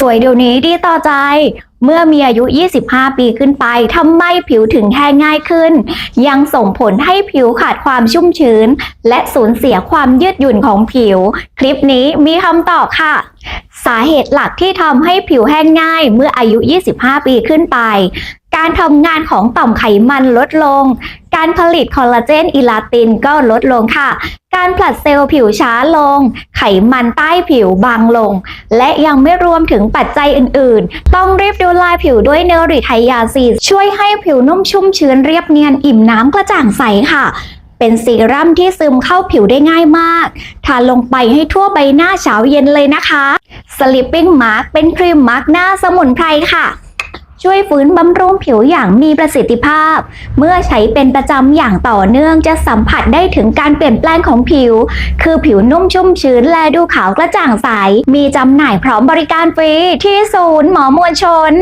สวยเดี๋ยวนี้ดีต่อใจ เมื่อมีอายุ 25 ปีขึ้นไปทำไมผิวถึงแห้งง่ายขึ้น ยังส่งผลให้ผิวขาดความชุ่มชื้น และสูญเสียความยืดหยุ่นของผิว คลิปนี้มีคำตอบค่ะ สาเหตุหลักที่ทำให้ผิวแห้งง่ายเมื่ออายุ 25 ปีขึ้นไป การทำงานของต่อมไขมันลดลง การผลิตคอลลาเจนอิลาตินก็ลดลงค่ะ การผลัดเซลล์ผิวช้าลง ไขมันใต้ผิวบางลง และยังไม่รวมถึงปัจจัยอื่นๆ ต้องรีบดูแลผิวด้วยเนริไทยาซีช่วยให้ผิวนุ่มชุ่มชื้นเรียบเนียนอิ่มน้ำกระจ่างใสค่ะ เป็นซีรั่มที่ซึมเข้าผิวได้ง่ายมาก ทาลงไปให้ทั่วใบหน้าเช้าเย็นเลยนะคะ Sleeping Mask เป็นครีมมาร์กหน้าสมุนไพรค่ะ ช่วยฟื้นบำรุงผิวอย่างมีประสิทธิภาพ เมื่อใช้เป็นประจำอย่างต่อเนื่องจะสัมผัสได้ถึงการเปลี่ยนแปลงของผิว คือผิวนุ่มชุ่มชื้นและดูขาวกระจ่างใส มีจำหน่ายพร้อมบริการฟรีที่ศูนย์หมอมวลชน